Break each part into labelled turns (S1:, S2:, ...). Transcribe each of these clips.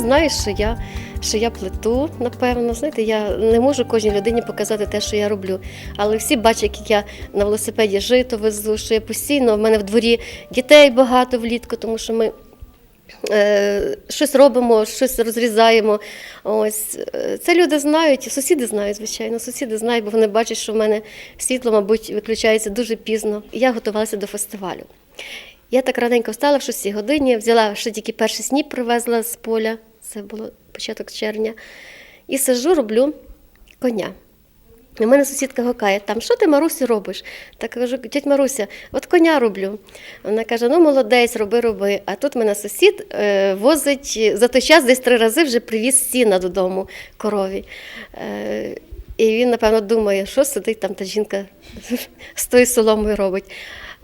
S1: знають, що я, що я плету, напевно. Знаєте, я не можу кожній людині показати те, що я роблю. Але всі бачать, як я на велосипеді жито везу, що я постійно, в мене в дворі дітей багато влітку, тому що ми. Е, щось робимо, щось розрізаємо. Ось е, це люди знають, сусіди знають, звичайно. Сусіди знають, бо вони бачать, що в мене світло, мабуть, виключається дуже пізно. Я готувалася до фестивалю. Я так раненько встала в 6 годині, взяла ще тільки перший сніп, привезла з поля, це було початок червня, і сижу, роблю коня. У мене сусідка гукає, там, що ти, Марусі, робиш? Так кажу, тіть Маруся, от коня роблю. Вона каже, ну молодець, роби, роби. А тут мене сусід е, возить за той час десь три рази вже привіз сіна додому корові. Е, і він, напевно, думає, що сидить там та жінка з тою соломою робить.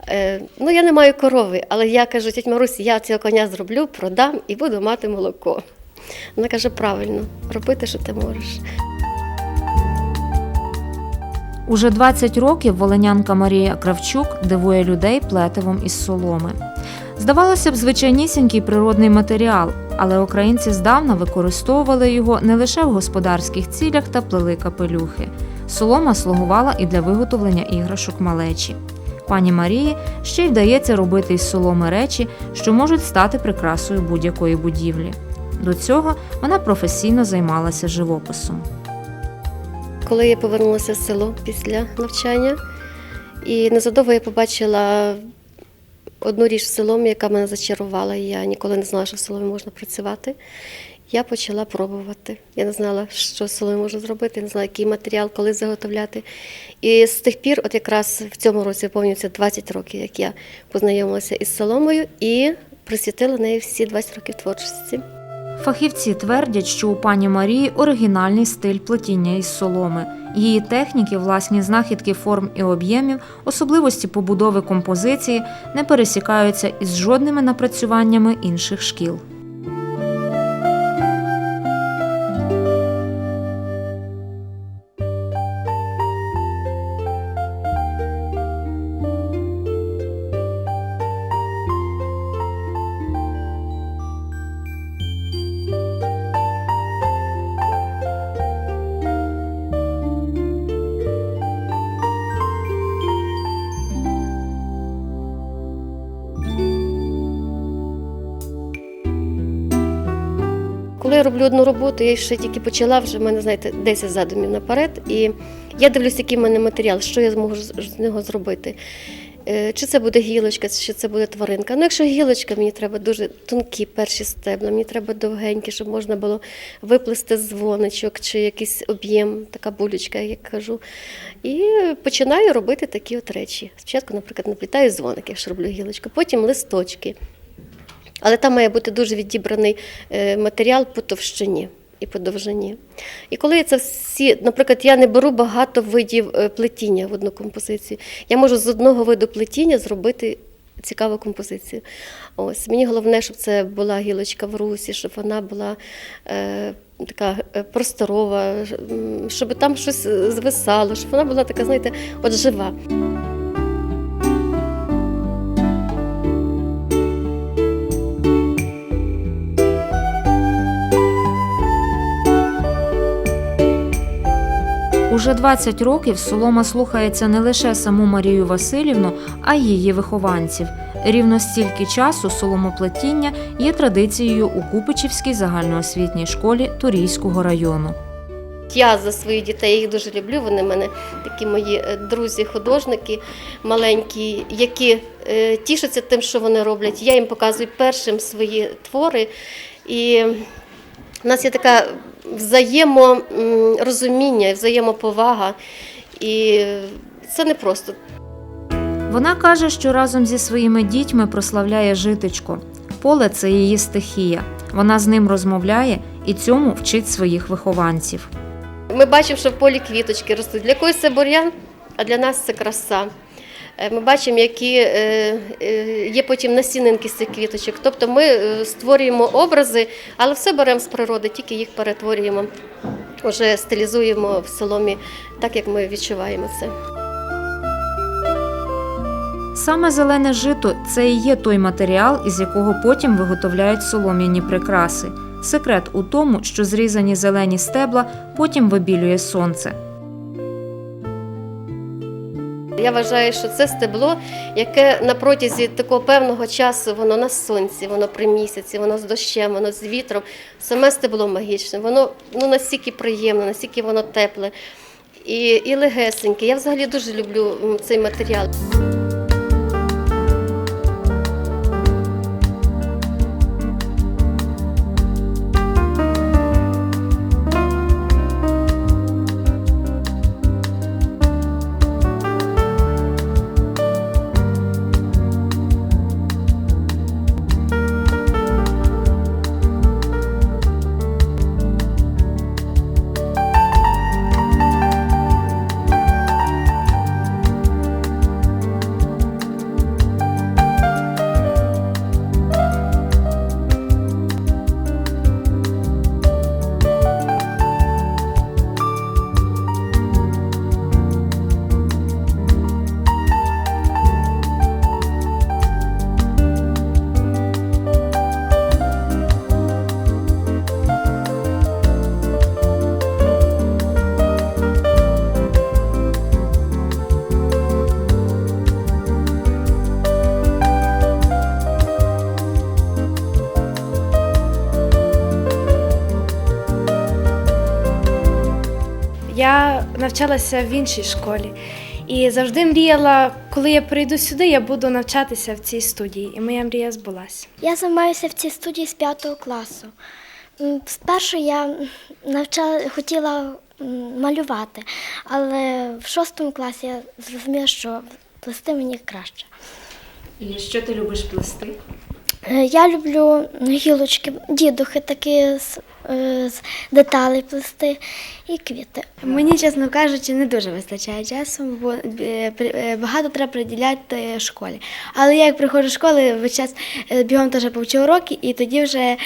S1: Е, ну, я не маю корови, але я кажу, тіть Марусі, я цього коня зроблю, продам і буду мати молоко. Вона каже, правильно, робити, що ти можеш.
S2: Уже 20 років волинянка Марія Кравчук дивує людей плетивом із соломи. Здавалося б, звичайнісінький природний матеріал, але українці здавна використовували його не лише в господарських цілях та плели капелюхи. Солома слугувала і для виготовлення іграшок малечі. Пані Марії ще й вдається робити із соломи речі, що можуть стати прикрасою будь-якої будівлі. До цього вона професійно займалася живописом.
S1: Коли я повернулася в село після навчання, і незадовго я побачила одну річ в селомі, яка мене зачарувала. Я ніколи не знала, що в селомі можна працювати. Я почала пробувати. Я не знала, що з соломі можна зробити, не знала, який матеріал, коли заготовляти. І з тих пір, от якраз в цьому році виповнюється 20 років, як я познайомилася із соломою і присвятила неї всі 20 років творчості.
S2: Фахівці твердять, що у пані Марії оригінальний стиль плетіння із соломи. Її техніки, власні знахідки форм і об'ємів, особливості побудови композиції не пересікаються із жодними напрацюваннями інших шкіл.
S1: Роблю одну роботу, я ще тільки почала, вже в мене, знаєте, 10 задумів наперед. І я дивлюся, який в мене матеріал, що я зможу з нього зробити. Е, Чи це буде гілочка, чи це буде тваринка. Ну, якщо гілочка, мені треба дуже тонкі перші стебла, мені треба довгенькі, щоб можна було виплести дзвоничок чи якийсь об'єм, така булечка, як кажу. І починаю робити такі от речі. Спочатку, наприклад, наплітаю дзвоник, якщо роблю гілочку, потім листочки. Але там має бути дуже відібраний е, матеріал по товщині і по довжині. І коли це всі, наприклад, я не беру багато видів е, плетіння в одну композицію. Я можу з одного виду плетіння зробити цікаву композицію. Ось мені головне, щоб це була гілочка в русі, щоб вона була е, така е, просторова, щоб там щось звисало, щоб вона була така, знаєте, от жива.
S2: Уже 20 років солома слухається не лише саму Марію Васильівну, а й її вихованців. Рівно стільки часу соломоплетіння є традицією у Купичівській загальноосвітній школі Турійського району.
S1: Я за своїх дітей їх дуже люблю. Вони в мене такі мої е, друзі, художники маленькі, які е, тішаться тим, що вони роблять. Я їм показую першим свої твори. І в нас є така взаєморозуміння, взаємоповага. І це не просто.
S2: Вона каже, що разом зі своїми дітьми прославляє житечко. Поле це її стихія. Вона з ним розмовляє і цьому вчить своїх вихованців.
S1: Ми бачимо, що в полі квіточки ростуть. Для когось це бур'ян, а для нас це краса. Е, Ми бачимо, які е, е, є потім насінинки з цих квіточок. Тобто ми створюємо образи, але все беремо з природи, тільки їх перетворюємо, вже стилізуємо в соломі так, як ми відчуваємо це.
S2: Саме зелене жито це і є той матеріал, із якого потім виготовляють солом'яні прикраси. Секрет у тому, що зрізані зелені стебла потім вибілює сонце.
S1: Я вважаю, що це стебло, яке на протязі такого певного часу воно на сонці, воно при місяці, воно з дощем, воно з вітром. Саме стебло магічне, воно ну, настільки приємне, настільки воно тепле і, і легесеньке. Я взагалі дуже люблю цей матеріал.
S3: Навчалася в іншій школі і завжди мріяла, коли я прийду сюди, я буду навчатися в цій студії. І моя мрія збулася.
S4: Я займаюся в цій студії з п'ятого класу. Спершу я навчала, хотіла малювати, але в шостому класі я зрозуміла, що плести мені краще.
S2: І що ти любиш плести?
S4: Е, Я люблю гілочки, дідухи такі з, е, з деталей плести і квіти.
S3: Мені, чесно кажучи, не дуже вистачає часу, бо е, багато треба приділяти школі. Але я як приходжу з школи, весь час бігом теж повчу уроки і тоді вже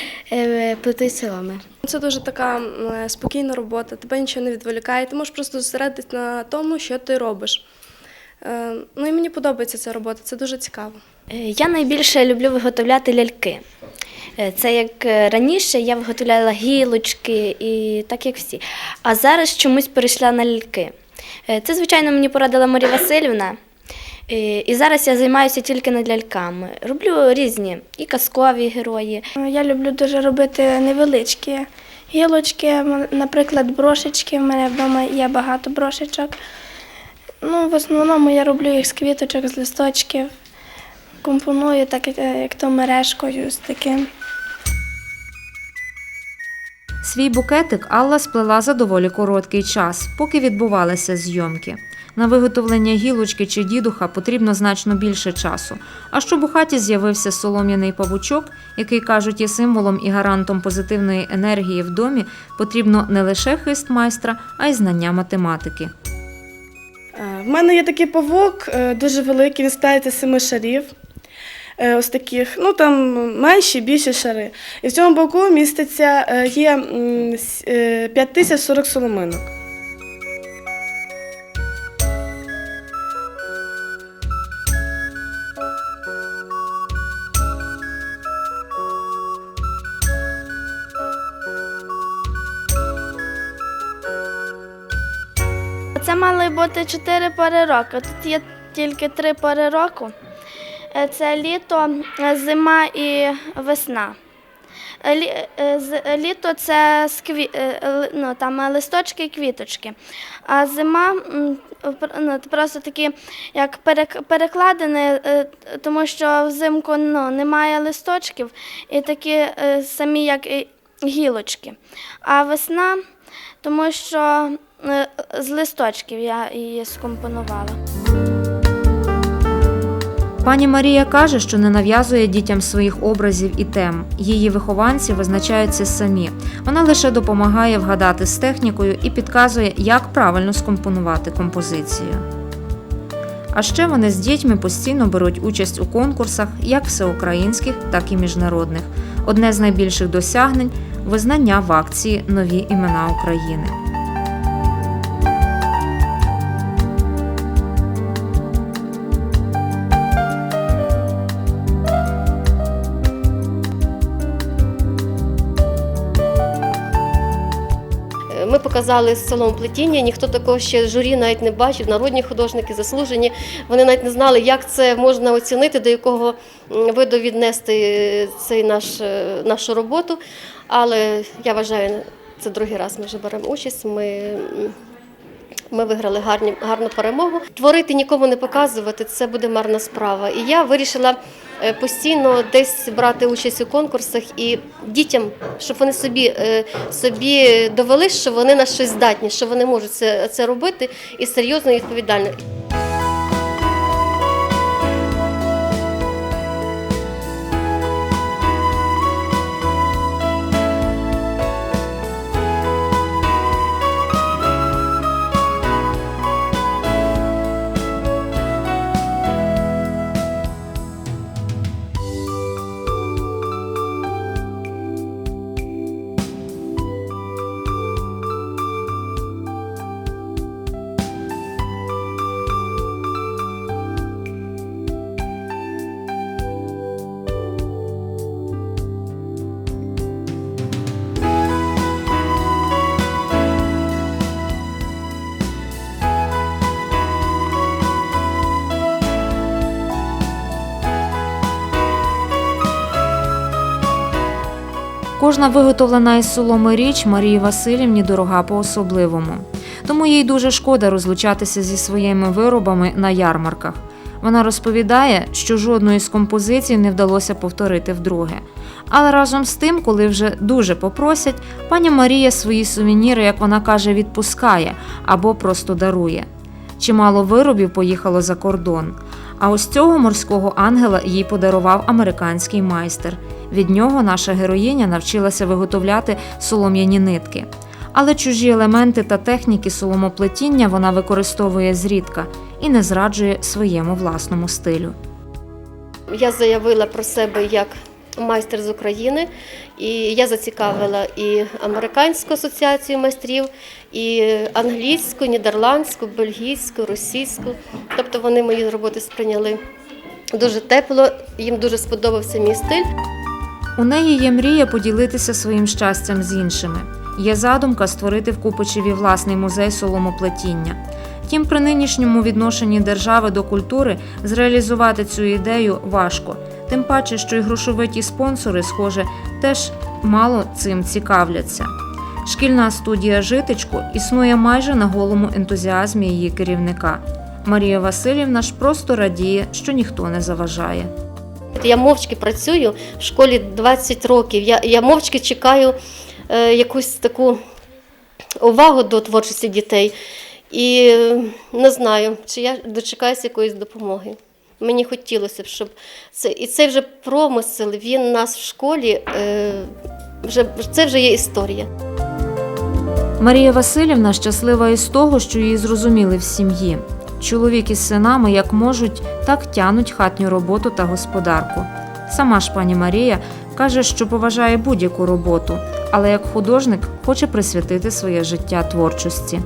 S3: плету із соломи.
S5: Це дуже така спокійна робота, тебе нічого не відволікає, ти можеш просто зосередитися на тому, що ти робиш. Ну і мені подобається ця робота, це дуже цікаво.
S6: Е, Я найбільше люблю виготовляти ляльки. Е, Це як е, раніше я виготовляла гілочки і так як всі. А зараз чомусь перейшла на ляльки. Це, звичайно, мені порадила Марія Васильівна. І зараз я займаюся тільки над ляльками. Роблю різні і казкові герої.
S7: Я люблю дуже робити невеличкі гілочки, наприклад, брошечки. У мене вдома є багато брошечок. Ну, в основному я роблю їх з квіточок, з листочків. Компоную так, як, як то мережкою з таким.
S2: Свій букетик Алла сплела за доволі короткий час, поки відбувалися зйомки. На виготовлення гілочки чи дідуха потрібно значно більше часу. А щоб у хаті з'явився солом'яний павучок, який кажуть є символом і гарантом позитивної енергії в домі, потрібно не лише хист майстра, а й знання математики.
S8: Е, В мене є такий павук, е, дуже великий, він складається з семи шарів. Е, Ось таких, ну там менші, більші шари. І в цьому боку міститься е, є м, с- е, 5040 соломинок.
S7: Це мали бути чотири пори року. Тут є тільки три пори року. Е, Це літо, е, зима і весна. Е, Літо це скві... ну, там листочки і квіточки. А зима ну, просто такі як перек- перекладини, тому що взимку ну, немає листочків і такі самі, як гілочки. А весна, тому що з листочків я її скомпонувала.
S2: Пані Марія каже, що не нав'язує дітям своїх образів і тем. Її вихованці визначаються самі. Вона лише допомагає вгадати з технікою і підказує, як правильно скомпонувати композицію. А ще вони з дітьми постійно беруть участь у конкурсах, як всеукраїнських, так і міжнародних. Одне з найбільших досягнень визнання в акції Нові імена України.
S1: Показали з селом плетіння. Ніхто такого ще журі навіть не бачив. Народні художники заслужені. Вони навіть не знали, як це можна оцінити, до якого виду віднести цей наш, е, нашу роботу. Але я вважаю, це другий раз ми вже беремо участь. Ми ми виграли гарні, гарну перемогу. Творити нікому не показувати це буде марна справа. І я вирішила е, постійно десь брати участь у конкурсах і дітям, щоб вони собі, е, собі довели, що вони на щось здатні, що вони можуть це, це робити і серйозно і відповідально.
S2: Кожна виготовлена із соломи річ Марії Васильівні дорога по-особливому. Тому їй дуже шкода розлучатися зі своїми виробами на ярмарках. Вона розповідає, що жодної з композицій не вдалося повторити вдруге. Але разом з тим, коли вже дуже попросять, пані Марія свої сувеніри, як вона каже, відпускає або просто дарує. Чимало виробів поїхало за кордон. А ось цього морського ангела їй подарував американський майстер. Від нього наша героїня навчилася виготовляти солом'яні нитки. Але чужі елементи та техніки соломоплетіння вона використовує зрідка і не зраджує своєму власному стилю.
S1: Я заявила про себе як майстер з України, і я зацікавила і Американську асоціацію майстрів, і англійську, нідерландську, бельгійську, російську. Тобто вони мої роботи сприйняли дуже тепло, їм дуже сподобався мій стиль.
S2: У неї є мрія поділитися своїм щастям з іншими. Є задумка створити в Купичеві власний музей соломоплетіння. Втім, при нинішньому відношенні держави до культури зреалізувати цю ідею важко. Тим паче, що й грошовиті спонсори, схоже, теж мало цим цікавляться. Шкільна студія Житечко існує майже на голому ентузіазмі її керівника. Марія Васильівна ж просто радіє, що ніхто не заважає.
S1: Я мовчки працюю в школі 20 років. Я, я мовчки чекаю е, якусь таку увагу до творчості дітей. І не знаю, чи я дочекаюся якоїсь допомоги. Мені хотілося б, щоб це і цей вже промисел, він нас в школі е, вже це вже є історія.
S2: Марія Васильівна щаслива із того, що її зрозуміли в сім'ї. Чоловік із синами як можуть, так тянуть хатню роботу та господарку. Сама ж пані Марія каже, що поважає будь-яку роботу, але як художник хоче присвятити своє життя творчості.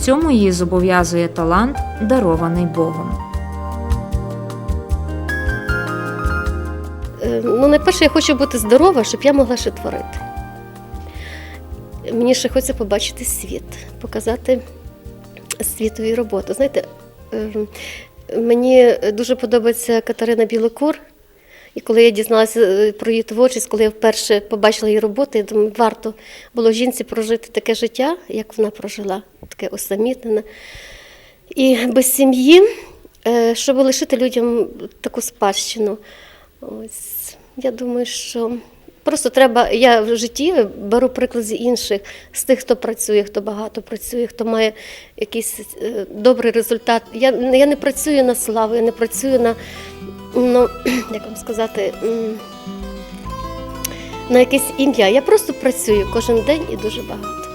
S2: Цьому її зобов'язує талант, дарований Богом.
S1: Е, Ну, найперше, я хочу бути здорова, щоб я могла ще творити. Мені ще хочеться побачити світ, показати світові роботу. Знаєте, мені дуже подобається Катерина Білокур. І коли я дізналася е, про її творчість, коли я вперше побачила її роботи, я думаю, варто було жінці прожити таке життя, як вона прожила, таке усамітнене. І без сім'ї, е, щоб лишити людям таку спадщину. Ось я думаю, що просто треба. Я в житті беру приклад з інших, з тих, хто працює, хто багато працює, хто має якийсь е, добрий результат. Я, я не працюю на славу, я не працюю на, ну, як вам сказати, на якесь ім'я. Я просто працюю кожен день і дуже багато.